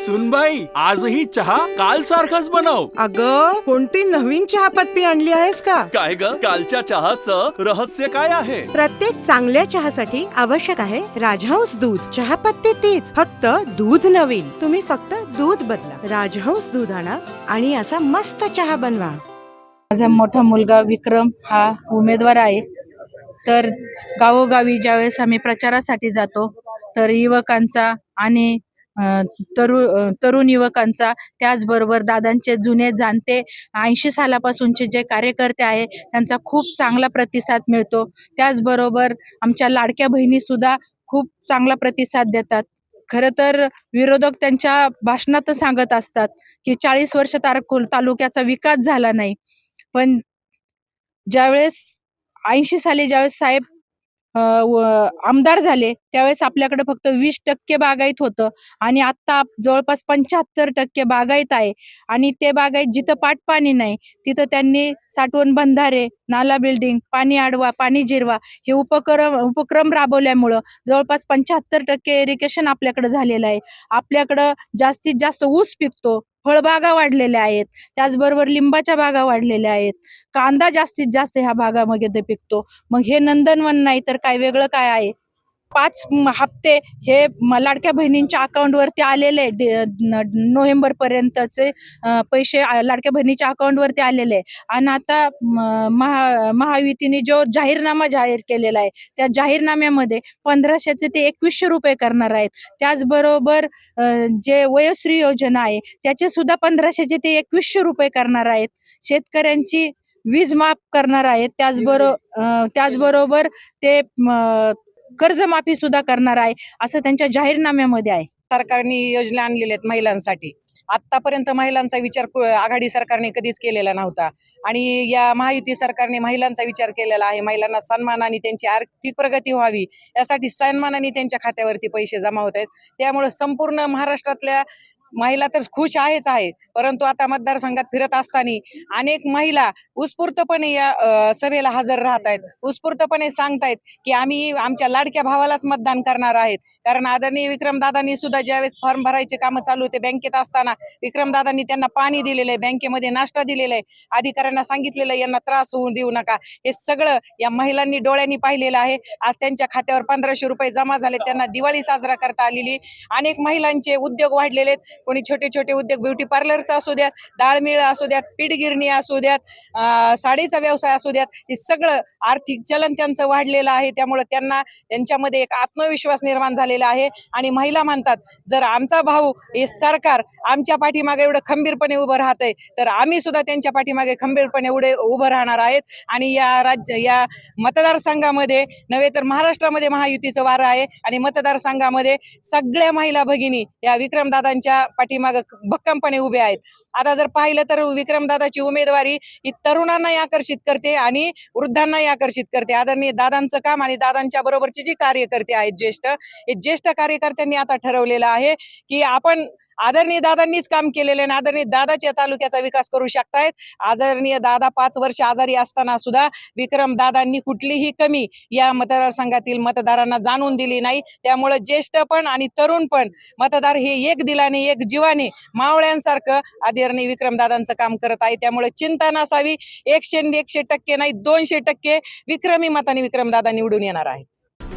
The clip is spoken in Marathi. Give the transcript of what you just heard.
सुनबाई आजही चहा काल सारखाच बनव. अग कोणती नवीन चहापत्ती आणली आहेस का? काय ग? कालच्या चहाचं रहस्य काय आहे? प्रत्येक चांगल्या चहासाठी आवश्यक आहे राजहंस दूध. चहापत्ती तीच फक्त दूध नवीन. तुम्ही फक्त दूध बदला. राजहंस दूध आणा आणि असा मस्त चहा बनवा. माझा मोठा मुलगा विक्रम हा उमेदवार आहे. तर गावोगावी ज्यावेळेस आम्ही प्रचारासाठी जातो तर युवकांचा आणि तरु तरुण युवकांचा. त्याचबरोबर दादांचे जुने जाणते ऐंशी सालापासूनचे जे कार्यकर्ते आहे त्यांचा खूप चांगला प्रतिसाद मिळतो. त्याचबरोबर आमच्या लाडक्या बहिणी सुद्धा खूप चांगला प्रतिसाद देतात. खरं तर विरोधक त्यांच्या भाषणात सांगत असतात की चाळीस वर्ष तारकुल तालुक्याचा विकास झाला नाही. पण ज्यावेळेस ऐंशी साली ज्यावेळेस साहेब आमदार झाले त्यावेळेस आपल्याकडे फक्त वीस टक्के बागायत होतं आणि आता जवळपास पंच्याहत्तर टक्के बागायत आहे आणि ते बागायत जिथं पाटपाणी नाही तिथं त्यांनी साठवण बंधारे नाला बिल्डिंग पाणी आडवा पाणी जिरवा हे उपक्रम उपक्रम राबवल्यामुळं जवळपास पंच्याहत्तर टक्के इरिगेशन आपल्याकडे झालेलं आहे. आपल्याकडं जास्तीत जास्त ऊस पिकतो फळबागा वाढलेल्या आहेत. त्याचबरोबर लिंबाच्या बागा वाढलेल्या आहेत. कांदा जास्तीत जास्त ह्या भागामध्ये ते पिकतो. मग हे नंदनवन नाही तर काय वेगळं काय आहे? पाच हप्ते हे लाडक्या बहिणींच्या अकाउंटवरती आलेले नोव्हेंबर पर्यंतचे पैसे लाडक्या बहिणीच्या अकाउंटवरती आलेले आहे. आणि आता महा महायुतीने जो जाहीरनामा जाहीर केलेला आहे त्या जाहीरनाम्यामध्ये पंधराशेचे ते एकवीसशे रुपये करणार आहेत. त्याचबरोबर जे वयोश्री योजना आहे त्याचे सुद्धा पंधराशेचे ते एकवीसशे रुपये करणार आहेत. शेतकऱ्यांची वीज माफ करणार आहेत. त्याचबरोबर त्याचबरोबर ते कर्जमाफी सुद्धा करणार आहे असं त्यांच्या जाहीरनाम्यामध्ये आहे. सरकारने योजना आणलेल्या आहेत महिलांसाठी. आतापर्यंत महिलांचा विचार आघाडी सरकारने कधीच केलेला नव्हता. आणि या महायुती सरकारने महिलांचा विचार केलेला आहे. महिलांना सन्मानाने त्यांची आर्थिक प्रगती व्हावी यासाठी सन्मानाने त्यांच्या खात्यावरती पैसे जमा होत आहेत. त्यामुळे संपूर्ण महाराष्ट्रातल्या महिला तर खुश आहेच आहे परंतु आता मतदारसंघात फिरत असताना अनेक महिला उत्स्फूर्तपणे या सभेला हजर राहत आहेत. उत्स्फूर्तपणे सांगतायत की आम्ही आमच्या लाडक्या भावालाच मतदान करणार आहेत. कारण आदरणीय विक्रमदादांनी सुद्धा ज्यावेळेस फॉर्म भरायचे कामं चालू होते बँकेत असताना विक्रमदादांनी त्यांना पाणी दिलेलं आहे. बँकेमध्ये नाश्ता दिलेला आहे. अधिकाऱ्यांना सांगितलेलं यांना त्रास होऊ देऊ नका. हे सगळं या महिलांनी डोळ्यांनी पाहिलेलं आहे. आज त्यांच्या खात्यावर पंधराशे रुपये जमा झाले. त्यांना दिवाळी साजरा करता आलेली. अनेक महिलांचे उद्योग वाढलेले आहेत. कोणी छोटे छोटे उद्योग ब्युटी पार्लरचा असू द्यात डाळमिळ असू द्यात पीठगिरणी असू द्यात साडीचा व्यवसाय असू द्यात हे सगळं आर्थिक चलन त्यांचं वाढलेलं आहे. त्यामुळे त्यांना त्यांच्यामध्ये एक आत्मविश्वास निर्माण झालेला आहे. आणि महिला म्हणतात जर आमचा भाऊ हे सरकार आमच्या पाठीमागे एवढं खंबीरपणे उभं राहतंय तर आम्ही सुद्धा त्यांच्या पाठीमागे खंबीरपणे उडे उभं राहणार आहेत. आणि या राज्य या मतदारसंघामध्ये नव्हे तर महाराष्ट्रामध्ये महायुतीचं वारं आहे. आणि मतदारसंघामध्ये सगळ्या महिला भगिनी या विक्रमदादांच्या पाठीमाग भक्कमपणे उभे आहेत. आता जर पाहिलं तर विक्रमदादाची उमेदवारी ही तरुणांनाही आकर्षित करते आणि वृद्धांनाही आकर्षित करते. आदरणीय दादांचं काम आणि दादांच्या बरोबरचे जी कार्यकर्ते आहेत ज्येष्ठ हे ज्येष्ठ कार्यकर्त्यांनी आता ठरवलेलं आहे की आपण आदरणीय दादांनीच काम केलेले आहे आणि आदरणीय दादाच्या तालुक्याचा विकास करू शकतायत. आदरणीय दादा पाच वर्ष आजारी असताना सुद्धा विक्रम दादांनी कुठलीही कमी या मतदारसंघातील मतदारांना जाणून दिली नाही. त्यामुळे ज्येष्ठ पण आणि तरुण पण मतदार हे एक दिलाने एक जीवाने मावळ्यांसारखं आदरणीय विक्रम दादांचं काम करत आहे. त्यामुळे चिंता नसावी. एकशे एकशे टक्के नाही दोनशे टक्के विक्रमी मताने विक्रमदादा निवडून येणार आहे